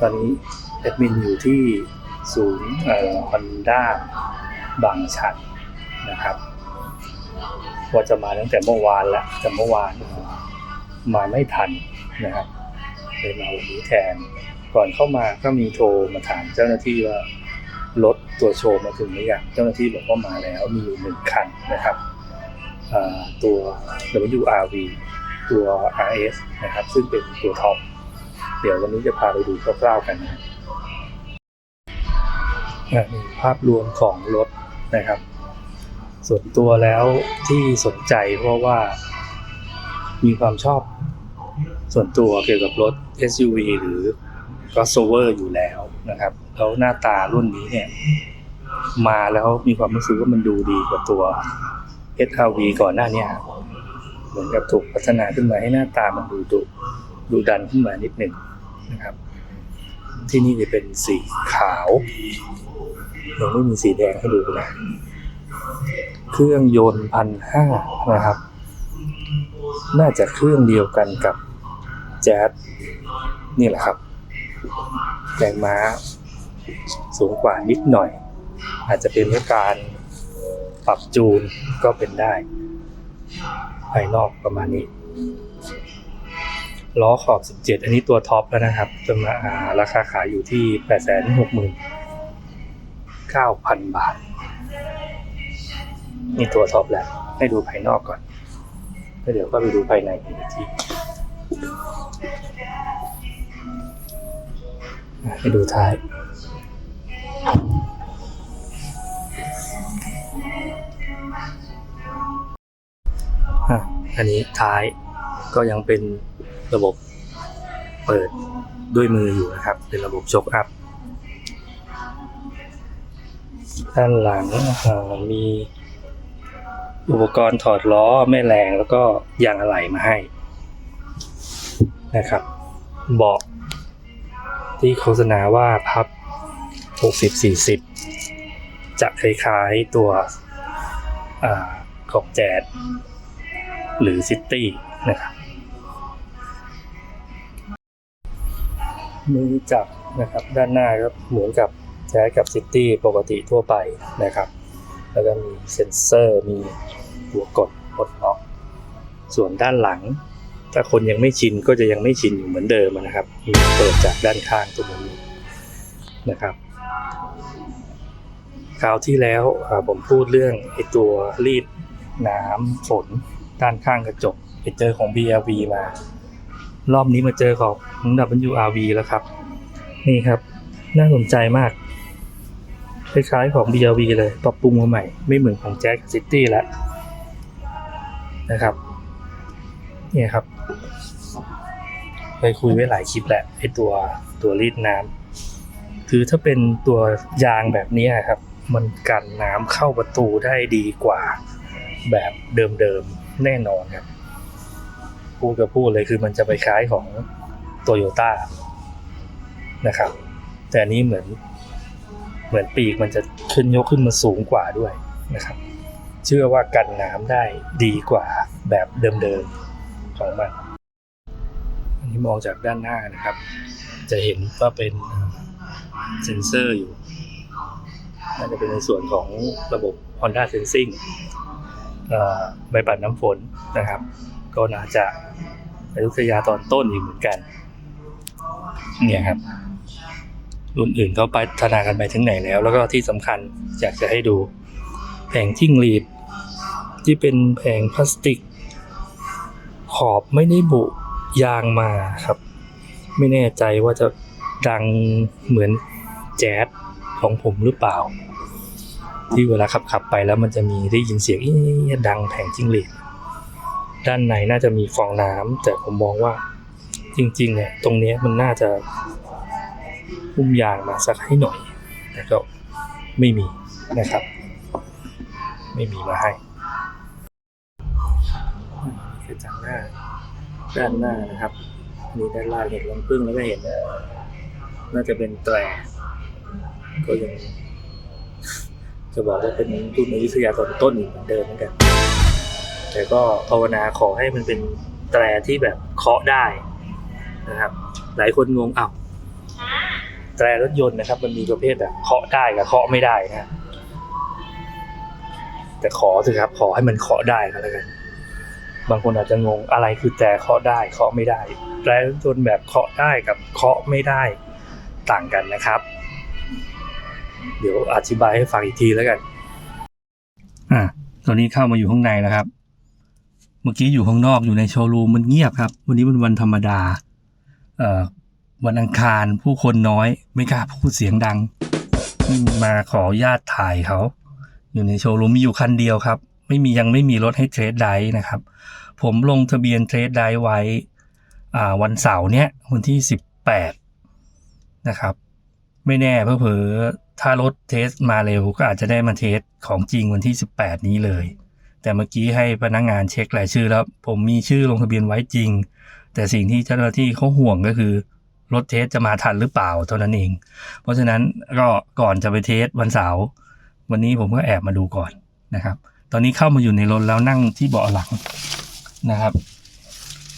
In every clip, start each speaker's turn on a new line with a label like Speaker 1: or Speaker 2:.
Speaker 1: ตอนนี้แอดมินอยู่ที่ศูนย์ฮอนด้าบางชันนะครับว่าจะมาตั้งแต่เมื่อวานแล้วแต่เมื่อวานมาไม่ทันนะครับเลยมาวันนี้แทน ก่อนเข้ามาก็มีโทรมาถามเจ้าหน้าที่ว่ารถตัวโชว์มาถึงหรือยังเจ้าหน้าที่บอกว่ามาแล้วมีอยู่หนึ่งคันนะครับอ่าตัว WRV ตัว RS นะครับ ซึ่งเป็นตัวท็อป ดี๋ยววันนี้จะพาไปดูคร่าวๆกันนะครับอะนี่ภาพรวมของรถนะครับ ส่วนตัวแล้วที่สนใจเพราะว่ามีความชอบส่วนตัวเกี่ยวกับรถ SUV หรือ crossover อยู่แล้วนะครับ แล้วหน้าตารุ่นนี้เนี่ย มาแล้วมีความรู้สึกว่ามันดูดีกว่าตัว SRV ก่อนหน้านี้เหมือนกับถูกพัฒนาขึ้นมาให้หน้าตามันดูดุดูดันขึ้นมานิดหนึ่ง นะครับ ที่นี่จะเป็นสีขาวยังไม่มีสีแดงให้ดูนะเครื่องยนต์พันห้านะครับ น่าจะเครื่องเดียวกันกับแจ๊สนี่แหละครับแรงม้าสูงกว่านิดหน่อย อาจจะเป็นเพราะการปรับจูนก็เป็นได้ ภายนอกประมาณนี้ ล้อขอบ 17 อันนี้ตัวท็อปแล้วนะครับจะมาอาราคาขายอยู่ที่ 869,000 บาท นี่ตัวท็อปแล้ว ให้ดูภายนอกก่อนแล้วเดี๋ยวก็ไปดูภายในอีกทีอะให้ดูท้ายอันนี้ท้ายก็ยังเป็น ระบบเปิดด้วยมืออยู่นะครับ เป็นระบบชกอัพ ด้านหลังมีอุปกรณ์ถอดล้อแม่แรงแล้วก็ยางอะไหล่มาให้นะครับ เบาะที่โฆษณาว่าพับ 60-40 จะคล้ายๆตัวอของแจดหรือซิตี้นะครับ มือจับนะครับด้านหน้าก็เหมือนกับใช้กับซิตี้ปกติทั่วไปนะครับ แล้วก็มีเซ็นเซอร์มีหัวกดปลดล็อก ส่วนด้านหลัง ถ้าคนยังไม่ชินก็จะยังไม่ชินอยู่เหมือนเดิมนะครับมีเปิดจากด้านข้างตรงนี้นะครับคราวที่แล้วผมพูดเรื่องไอตัวรีดน้ำฝนด้านข้างกระจกไปเจอของ BRV มา รอบนี้มาเจอของ WRV แล้วครับ นี่ครับ น่าสนใจมาก คล้ายๆของ BRV เลยปรับปรุงมาใหม่ ไม่เหมือนของแจ็คซิตี้แล้วนะครับเนี่ยครับเคยคุยไว้หลายคลิปแหละไอตัวตัวรีดน้ำคือถ้าเป็นตัวยางแบบนี้ครับ มันกันน้ำเข้าประตูได้ดีกว่าแบบเดิมๆแน่นอนครับ พูดก็พูดเลยคือมันจะไปคล้ายของโตโยต้านะครับ แต่อันนี้เหมือนเหมือนปีกมันจะขึ้นยกขึ้นมาสูงกว่าด้วยนะครับ เชื่อว่ากันน้ำได้ดีกว่าแบบเดิมๆของมันอันนี้มองจากด้านหน้านะครับ จะเห็นว่าเป็นเซนเซอร์อยู่น่าจะเป็นในส่วนของระบบ Honda Sensing ใบปัดน้ำฝนนะครับ ก็น่าจะอยุธยาตอนต้นอีกเหมือนกัน เนี่ยครับ รุ่นอื่นเขาไปพัฒนากันไปถึงไหนแล้ว แล้วก็ที่สำคัญอยากจะให้ดูแผงจิ้งหรีด ที่เป็นแผงพลาสติก ขอบไม่ได้บุยางมาครับ ไม่แน่ใจว่าจะดังเหมือนแจ๊สของผมหรือเปล่า ที่เวลาขับขับไปแล้วมันจะมีได้ยินเสียงดังแผงจิ้งหรีด ด้านในน่าจะมีฟองน้ำแต่ผมมองว่าจริงๆเนี่ยตรงนี้มันน่าจะพุ่มยางมาสักให้หน่อยแต่ก็ไม่มีนะครับ ไม่มีมาให้นี่คือจากหน้าด้านหน้านะครับมีด้านล่างเห็นลำพึ่งแล้วก็เห็น น่าจะเป็นแตรก็ยังจะบอกว่าเป็นรุ่นอยุธยาตอนต้นเหมือนเดิมเหมือนกัน แต่ก็ภาวนาขอให้มันเป็นแตรที่แบบเคาะได้นะครับ หลายคนงงอ้าวแตรรถยนต์นะครับ มันมีประเภทแบบเคาะได้กับเคาะไม่ได้นะแต่ขอสิครับ ขอให้มันเคาะได้ก็แล้วกัน บางคนอาจจะงงอะไรคือแตรเคาะได้เคาะไม่ได้แตรรถยนต์แบบเคาะได้กับเคาะไม่ได้ต่างกันนะครับ เดี๋ยวอธิบายให้ฟังอีกทีแล้วกัน อะตอนนี้เข้ามาอยู่ข้างในแล้วครับ มื่อกี้อยู่ข้างนอกอยู่ในโชว์รูมมันเงียบครับ วันนี้มันวันธรรมดา เอ่อวันอังคารผู้คนน้อย ไม่กล้าพูดเสียงดัง มาขอญาตถ่ายเขา อยู่ในโชว์รูมมีอยู่คันเดียวครับ ไม่มียังไม่มีรถให้เทรดไดร์นะครับ ผมลงทะเบียนเทรดไดร์ไว้วันเสาร์เนี้ยวันที่สิบแปดนะครับ ไม่แน่เพอเพอถ้ารถเทสมาเร็วก็อาจจะได้มาเทสของจริงวันที่ 18 นี้เลย แต่เมื่อกี้ให้พนักงานเช็ครายชื่อแล้ว ผมมีชื่อลงทะเบียนไว้จริง แต่สิ่งที่เจ้าหน้าที่เขาห่วงก็คือรถเทสจะมาทันหรือเปล่าเท่านั้นเอง เพราะฉะนั้นก็ก่อนจะไปเทสวันเสาร์วันนี้ผมก็แอบมาดูก่อนนะครับ ตอนนี้เข้ามาอยู่ในรถแล้วนั่งที่เบาะหลังนะครับ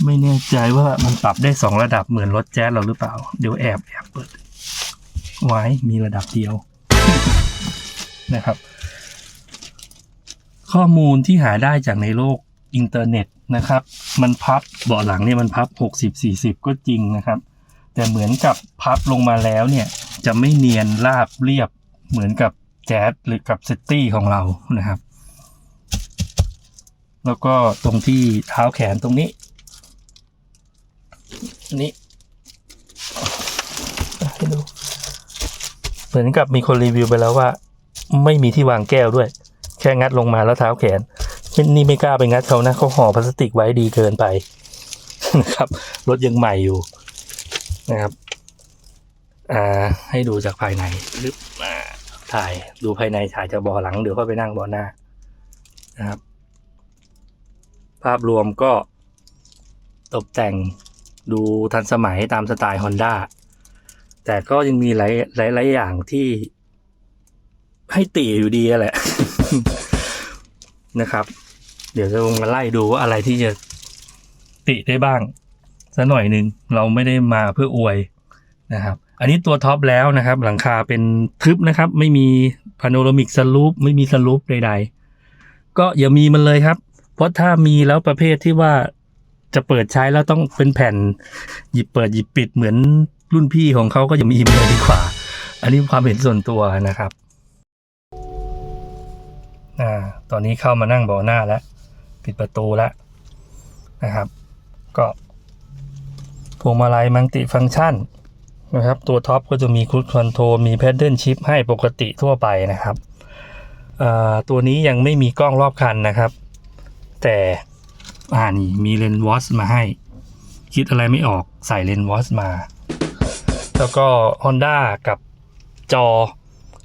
Speaker 1: ไม่แน่ใจว่ามันปรับได้สองระดับเหมือนรถแจ๊สเราหรือเปล่า เดี๋ยวแอบแอบเปิด ไว้มีระดับเดียวนะครับ ข้อมูลที่หาได้จากในโลกอินเทอร์เน็ตนะครับ มันพับเบาะหลังเนี่ยมันพับ 60 40 ก็จริงนะครับ แต่เหมือนกับพับลงมาแล้วเนี่ย จะไม่เนียนราบเรียบเหมือนกับแจ๊สหรือกับซิตี้ของเรานะครับ แล้วก็ตรงที่เท้าแขนตรงนี้นนี้ให้ดูเหมือนกับมีคนรีวิวไปแล้วว่า ไม่มีที่วางแก้วด้วย แค่งัดลงมาแล้วเท้าแขนนี่ไม่กล้าไปงัดเขานะเขาห่อพลาสติกไว้ดีเกินไปนะครับรถยังใหม่อยู่นะครับ อ่า ให้ดูจากภายในลึบอ่าถ่ายดูภายในถ่ายจากเบาหลังเดี๋ยวก็ไปนั่งเบาะหน้านะครับ ภาพรวมก็ตกแต่งดูทันสมัยตามสไตล์ Honda แต่ก็ยังมีหลายหลายอย่างที่ให้ติอยู่ดีแหละ นะครับ เดี๋ยวจะลงมาไล่ดูว่าอะไรที่จะติได้บ้างสักหน่อยหนึ่งเราไม่ได้มาเพื่ออวยนะครับ อันนี้ตัวท็อปแล้วนะครับ หลังคาเป็นทึบนะครับ ไม่มีพาโนรามิกสลูปไม่มีสลูปใด ๆ ก็อย่ามีมันเลยครับ เพราะถ้ามีแล้วประเภทที่ว่าจะเปิดใช้แล้วต้องเป็นแผ่น หยิบเปิดหยิบปิดเหมือนรุ่นพี่ของเขาก็อย่ามีมันเลยดีกว่า อันนี้ความเห็นส่วนตัวนะครับ อ่าตอนนี้เข้ามานั่งเบาะหน้าแล้ว ปิดประตูแล้วนะครับ ก็พวงมาลัยมัลติฟังก์ชันนะครับ ตัวท็อปก็จะมีค u ู c คอนโทรมีแพดเดิลชิพให้ปกติทั่วไปนะครับตัวนี้ยังไม่มีกล้องรอบคันนะครับ แต่อ่านี่มีเลนส์วอชมาให้ คิดอะไรไม่ออกใส่เลนส์วอชมา แล้วก็ Honda กับจอ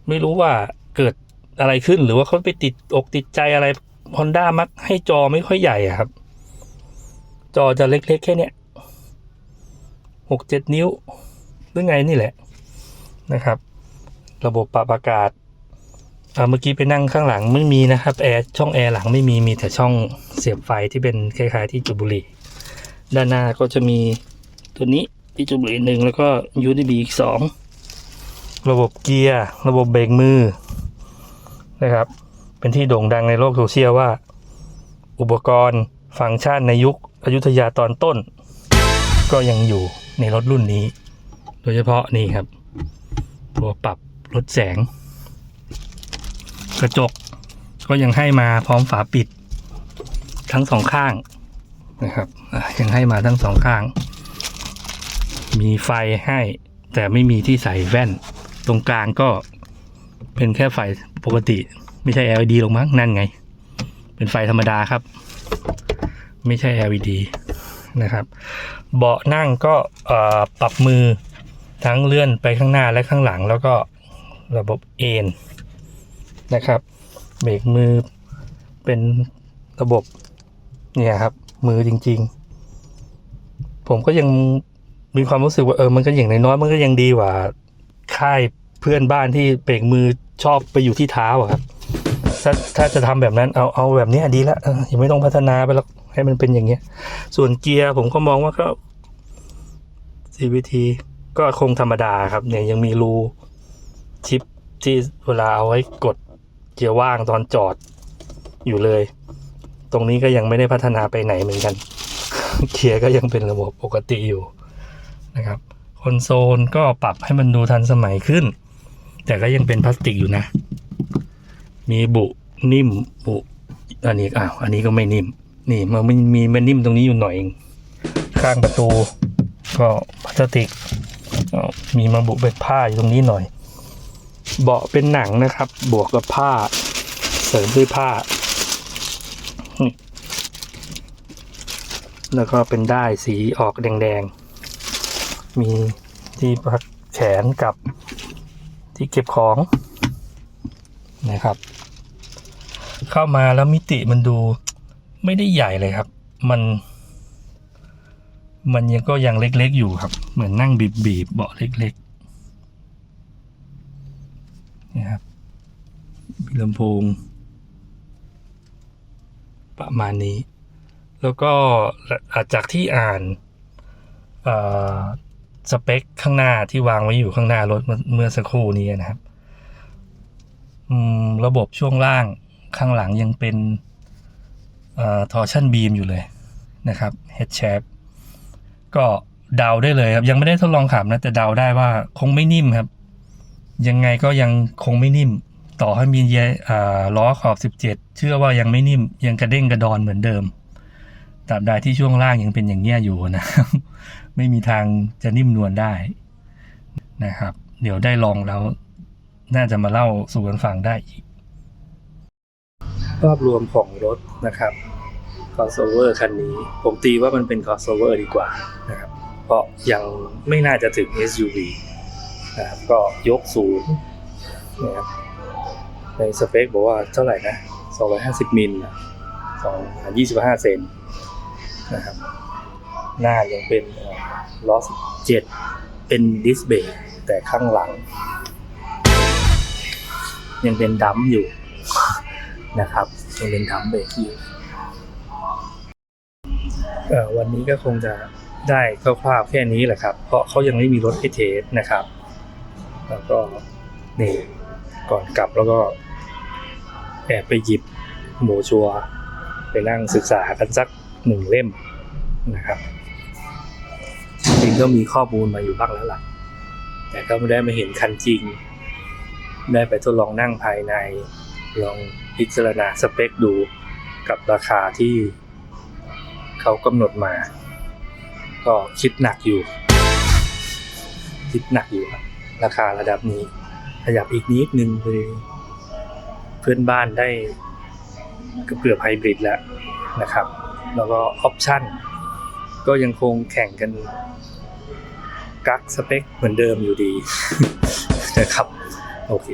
Speaker 1: ไม่รู้ว่าเกิด อะไรขึ้น หรือว่าเขาไปติดอกติดใจอะไร Honda มักให้จอไม่ค่อยใหญ่ครับ จอจะเล็กๆแค่เนี้ยหกเจ็ดนิ้วหรือไงนี่แหละนะครับ ระบบปรับอากาศเมื่อกี้ไปนั่งข้างหลังไม่มีนะครับแอร์ช่องแอร์หลังไม่มีมีแต่ช่องเสียบไฟที่เป็นคล้ายๆที่จุบุรีด้านหน้าก็จะมีตัวนี้ที่จุบุรีหนึ่งแล้วก็ USB อีกสองระบบเกียร์ ระบบเบรกมือ นะครับ เป็นที่โด่งดังในโลกโซเชียลว่า อุปกรณ์ฟังก์ชันในยุคอยุธยาตอนต้น ก็ยังอยู่ในรถรุ่นนี้ โดยเฉพาะนี่ครับ ตัวปรับลดแสง กระจกก็ยังให้มาพร้อมฝาปิด ทั้งสองข้างนะครับยังให้มาทั้งสองข้าง มีไฟให้แต่ไม่มีที่ใส่แว่น ตรงกลางก็เป็นแค่ไฟ ปกติไม่ใช่ LED หรอกมั้งนั่นไง เป็นไฟธรรมดาครับ ไม่ใช่ LED นะครับ เบาะนั่งก็ปรับมือทั้งเลื่อนไปข้างหน้าและข้างหลัง แล้วก็ระบบเอนนะครับเบรกมือเป็นระบบเนี่ยครับ มือจริง ๆ ผมก็ยังมีความรู้สึกว่าเออมันก็อย่างน้อยมันก็ยังดีกว่าค่าย เพื่อนบ้านที่เบรกมือชอบไปอยู่ที่เท้าอะครับถ้าถ้าจะทำแบบนั้นเอาเอาแบบนี้ดีละยังไม่ต้องพัฒนาไปหรอกให้มันเป็นอย่างเงี้ย ส่วนเกียร์ผมก็มองว่าก็ CVT ก็คงธรรมดาครับ เนี่ยยังมีรูชิปที่เวลาเอาไว้กดเกียร์ว่างตอนจอดอยู่เลย ตรงนี้ก็ยังไม่ได้พัฒนาไปไหนเหมือนกัน เกียร์ก็ยังเป็นระบบปกติอยู่นะครับคอนโซลก็ปรับให้มันดูทันสมัยขึ้น แต่ก็ยังเป็นพลาสติกอยู่นะ มีบุนิ่มบุอันนี้อ้าวอันนี้ก็ไม่นิ่ม นี่มันมีมีมันนิ่มตรงนี้อยู่หน่อยเองข้างประตู ก็พลาสติกมีมาบุเป็นผ้าอยู่ตรงนี้หน่อย เบาะเป็นหนังนะครับ บวกกับผ้า เสริมด้วยผ้า แล้วก็เป็นได้สีออกแดงๆ มีที่พักแขนกับ ที่เก็บของนะครับ เข้ามาแล้วมิติมันดูไม่ได้ใหญ่เลยครับ มัน มันยังก็ยังเล็กๆอยู่ครับ เหมือนนั่งบีบบีบๆเบาะเล็กๆนะครับมีลำโพง ประมาณนี้ แล้วก็จากที่อ่านอ่อ สเปคข้างหน้าที่วางไว้อยู่ข้างหน้ารถเมื่อสักครู่นี้นะครับระบบช่วงล่างข้างหลังยังเป็นอทอร์ชันบีมอยู่เลยนะครับ head shaft ก็เดาได้เลยครับ ยังไม่ได้ทดลองขับนะ แต่เดาได้ว่าคงไม่นิ่มครับ ยังไงก็ยังคงไม่นิ่ม ต่อให้มีเยอ่าล้อขอบ 17 เชื่อว่ายังไม่นิ่ม ยังกระเด้งกระดอนเหมือนเดิมตราบใดที่ช่วงล่างยังเป็นอย่างเงี้ยอยู่นะครับ ไม่มีทางจะนิ่มนวลได้นะครับ เดี๋ยวได้ลองแล้ว น่าจะมาเล่าสู่กันฟังได้อีก ภาพรวมของรถนะครับ crossover คันนี้ ผมตีว่ามันเป็น crossover ดีกว่านะครับ เพราะยังไม่น่าจะถึง SUV นะครับก็ยกสูงนะครับในสเปคบอกว่าเท่าไหร่นะ 250 มิลนะ2 25 เซนนะครับ หน้ายังเป็นล้อ17เป็นดิสเบรกแต่ข้างหลัง ยังเป็นดัมอยู่นะครับยังเป็นดัมเบรกอยู่วันนี้ก็คงจะได้คร่าวๆแค่นี้แหละครับ เพราะเขายังไม่มีรถให้เทสนะครับ แล้วก็นี่ก่อนกลับแล้วก็แอบไปหยิบหมูชัว ไปนั่งศึกษากันสักหนึ่งเล่มนะครับ งก็มีข้อมูลมาอยู่บ้างแล้วล่ะ แต่ก็ไม่ได้มาเห็นคันจริง ได้ไปทดลองนั่งภายใน ลองพิจารณาสเปคดูกับราคาที่เขากำหนดมา ก็คิดหนักอยู่ คิดหนักอยู่ครับราคาระดับนี้ ขยับอีกนิดนึงคือเพื่อนบ้านได้ก็เกือบไฮบริดแล้วนะครับ แล้วก็ออปชั่นก็ยังคงแข่งกัน กักสเปคเหมือนเดิมอยู่ดีนะครับโอเค